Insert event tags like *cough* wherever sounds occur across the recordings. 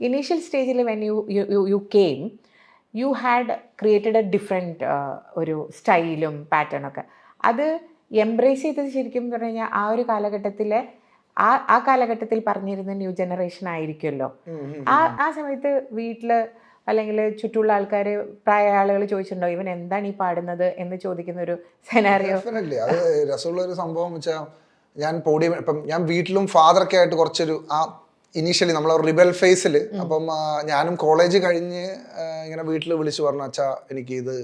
Initial സ്റ്റേജിൽ when you you you came you had created a different ഒരു സ്റ്റൈലും പാറ്റേണൊക്കെ അത് എംബ്രേസ് ചെയ്തത് ശരിക്കും പറഞ്ഞു കഴിഞ്ഞാൽ ആ ഒരു കാലഘട്ടത്തിലെ ആ ആ കാലഘട്ടത്തിൽ പറഞ്ഞിരുന്ന ന്യൂ ജനറേഷൻ ആയിരിക്കുമല്ലോ. ആ ആ സമയത്ത് വീട്ടിൽ അല്ലെങ്കിൽ ചുറ്റുമുള്ള ആൾക്കാർ പ്രായ ആളുകൾ ചോദിച്ചിട്ടുണ്ടോ ഇവൻ എന്താണ് ഈ പാടുന്നത്? എന്ന് ചോദിക്കുന്ന ഒരു സെനാറിയോ അത് രസമുള്ള ഒരു സംഭവം വെച്ചാൽ ഞാൻ പോഡിയം ഇപ്പം ഞാൻ വീട്ടിലും ഫാദറൊക്കെ ആയിട്ട് കുറച്ചൊരു ആ ഇനീഷ്യലി നമ്മൾ റിബൽ ഫേസിൽ അപ്പം ഞാനും കോളേജ് കഴിഞ്ഞ് ഇങ്ങനെ വീട്ടിൽ വിളിച്ച് പറഞ്ഞു അച്ഛാ എനിക്ക് ഇത്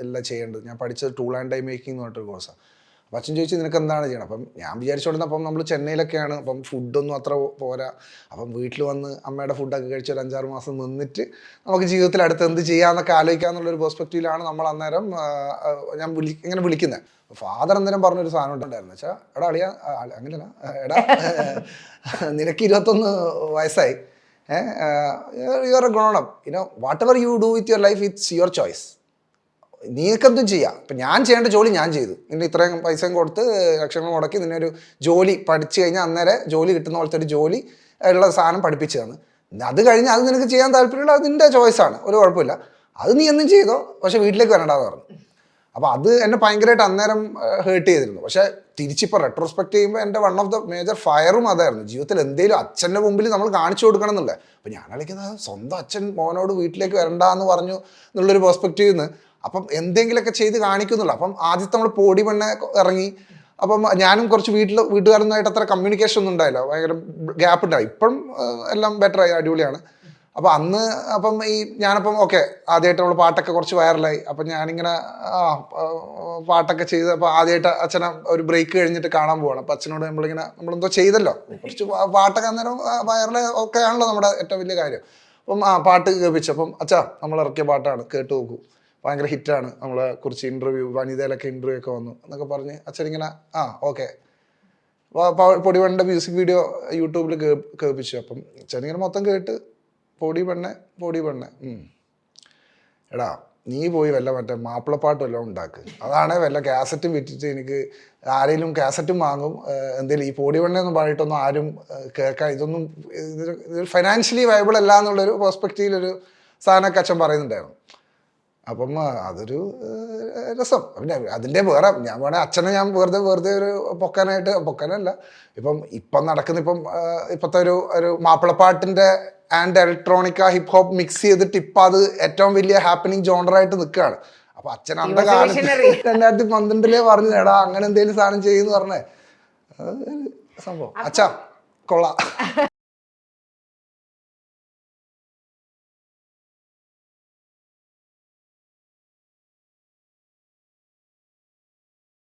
എല്ലാം ചെയ്യേണ്ടത്. ഞാൻ പഠിച്ചത് ടൂൾ ആൻഡ് ഡൈ മേക്കിംഗ് എന്ന് പറഞ്ഞിട്ടൊരു കോഴ്സാണ് അപ്പം അച്ഛൻ ചോദിച്ചു നിനക്ക് എന്താണ് ചെയ്യണം? അപ്പം ഞാൻ വിചാരിച്ചുകൊണ്ടിരുന്ന അപ്പം നമ്മൾ ചെന്നൈയിലൊക്കെയാണ്. അപ്പം ഫുഡൊന്നും അത്ര പോരാ. അപ്പം വീട്ടിൽ വന്ന് അമ്മയുടെ ഫുഡൊക്കെ കഴിച്ച് ഒരു അഞ്ചാറ് മാസം നിന്നിട്ട് നമുക്ക് ജീവിതത്തിൽ അടുത്ത് എന്ത് ചെയ്യാന്നൊക്കെ ആലോചിക്കാമെന്നുള്ളൊരു പെർസ്പെക്റ്റീവിലാണ് നമ്മൾ അന്നേരം ഞാൻ വിളി ഇങ്ങനെ വിളിക്കുന്നത് ഫാദർ അന്നേരം പറഞ്ഞൊരു സാധനം ഉണ്ടായിരുന്നു വെച്ചാൽ എടാ അളിയ അങ്ങനെയല്ല. എടാ നിനക്ക് ഇരുപത്തൊന്ന് വയസ്സായി. You are a grown man you know what ever you do with your life it's your choice നീക്കെന്തും ചെയ്യാം. ഇപ്പം ഞാൻ ചെയ്യേണ്ട ജോലി ഞാൻ ചെയ്തു. നിന്നെ ഇത്രയും പൈസയും കൊടുത്ത് ലക്ഷങ്ങൾ മുടക്കി നിന്നെ ഒരു ജോലി പഠിച്ചു കഴിഞ്ഞാൽ അന്നേരം ജോലി കിട്ടുന്ന പോലത്തെ ഒരു ജോലി ഉള്ള സാധനം പഠിപ്പിച്ചതാണ്. അത് കഴിഞ്ഞ് അത് നിനക്ക് ചെയ്യാൻ താല്പര്യമുള്ള അത് നിന്റെ ചോയ്സാണ് ഒരു കുഴപ്പമില്ല. അത് നീ എന്നും ചെയ്തോ? പക്ഷെ വീട്ടിലേക്ക് വരണ്ടാന്ന് പറഞ്ഞു. അപ്പോൾ അത് എന്നെ ഭയങ്കരമായിട്ട് അന്നേരം ഹേർട്ട് ചെയ്തിരുന്നു. പക്ഷേ തിരിച്ചിപ്പോൾ റെട്രോസ്പെക്ട് ചെയ്യുമ്പോൾ എന്റെ വൺ ഓഫ് ദ മേജർ ഫയറും അതായിരുന്നു. ജീവിതത്തിൽ എന്തെങ്കിലും അച്ഛന്റെ മുമ്പിൽ നമ്മൾ കാണിച്ചു കൊടുക്കണം എന്നുള്ളത് അപ്പോൾ ഞാൻ കളിക്കുന്നത് സ്വന്തം അച്ഛൻ മോനോട് വീട്ടിലേക്ക് വരണ്ട എന്ന് പറഞ്ഞു എന്നുള്ളൊരു പെർസ്പെക്റ്റീവിൽ നിന്ന് അപ്പം എന്തെങ്കിലുമൊക്കെ ചെയ്ത് കാണിക്കുന്നുള്ളൂ അപ്പം ആദ്യത്തെ നമ്മൾ പൊടി പെണ്ണെ ഇറങ്ങി അപ്പം ഞാനും കുറച്ച് വീട്ടിൽ വീട്ടുകാരൊന്നുമായിട്ട് അത്ര കമ്മ്യൂണിക്കേഷൻ ഒന്നും ഉണ്ടായില്ല. ഭയങ്കര ഗ്യാപ്പ് ഉണ്ടായി. ഇപ്പം എല്ലാം ബെറ്റർ ആയി അടിപൊളിയാണ്. അപ്പോൾ അന്ന് അപ്പം ഈ ഞാനപ്പം ഓക്കെ നമ്മൾ പാട്ടൊക്കെ കുറച്ച് വൈറലായി. അപ്പം ഞാനിങ്ങനെ പാട്ടൊക്കെ ചെയ്ത് അപ്പോൾ ആദ്യമായിട്ട് അച്ഛനെ ഒരു ബ്രേക്ക് കഴിഞ്ഞിട്ട് കാണാൻ പോവാണ്. അപ്പം അച്ഛനോട് നമ്മളിങ്ങനെ നമ്മളെന്തോ ചെയ്തല്ലോ. കുറച്ച് പാട്ടൊക്കെ അന്നേരം വൈറൽ ഒക്കെ ആണല്ലോ നമ്മുടെ ഏറ്റവും വലിയ കാര്യം. അപ്പം ആ പാട്ട് കേൾപ്പിച്ചു. അപ്പം അച്ഛാ നമ്മൾ ഇറക്കിയ പാട്ടാണ്. കേട്ട് നോക്കൂ. ഭയങ്കര ഹിറ്റാണ്. നമ്മളെ കുറിച്ച് ഇന്റർവ്യൂ വനിതയിലൊക്കെ ഇന്റർവ്യൂ ഒക്കെ വന്നു. എന്നൊക്കെ പറഞ്ഞ് അച്ഛൻ ഇങ്ങനെ ആ ഓക്കെ. പൊടിവണ്ടിന്റെ മ്യൂസിക് വീഡിയോ യൂട്യൂബിൽ കേൾപ്പിച്ചു. അപ്പം അച്ഛനിങ്ങനെ മൊത്തം കേട്ട് പൊടി പെണ്ണെ പൊടി പെണ്ണെ എടാ നീ പോയി വല്ല മറ്റേ മാപ്പിളപ്പാട്ട് വല്ലതും ഉണ്ടാക്ക്. അതാണ് വല്ല കാസറ്റും വിറ്റിട്ട് എനിക്ക് ആരെങ്കിലും കാസറ്റും വാങ്ങും. എന്തെങ്കിലും ഈ പൊടി പെണ്ണ പറഞ്ഞിട്ടൊന്നും ആരും കേൾക്കാൻ ഇതൊന്നും ഇത് ഫൈനാൻഷ്യലി വയബിൾ അല്ല എന്നുള്ളൊരു പെർസ്പെക്റ്റീവിലൊരു സാധനമൊക്കെ അച്ഛൻ പറയുന്നുണ്ടായിരുന്നു. അപ്പം അതൊരു രസം. പിന്നെ അതിന്റെ വേറെ ഞാൻ വേണേൽ അച്ഛനെ ഞാൻ വെറുതെ വെറുതെ ഒരു പൊക്കാനായിട്ട് പൊക്കാനല്ല. ഇപ്പം ഇപ്പം നടക്കുന്ന ഇപ്പം ഇപ്പോഴത്തെ ഒരു ഒരു മാപ്പിളപ്പാട്ടിന്റെ and electronica hip hop mix ചെയ്തിട്ട് ഇപ്പം അത് ഏറ്റവും വലിയ ഹാപ്പനിങ് ജോണറായിട്ട് നിൽക്കുകയാണ്. അപ്പൊ അച്ഛൻ a കാലത്ത്. രണ്ടായിരത്തി പന്ത്രണ്ടിലേ പറഞ്ഞു എടാ അങ്ങനെ എന്തെങ്കിലും സാധനം ചെയ്യുന്നു പറഞ്ഞേ. സംഭവം. അച്ഛാ കൊള്ളാം. *laughs*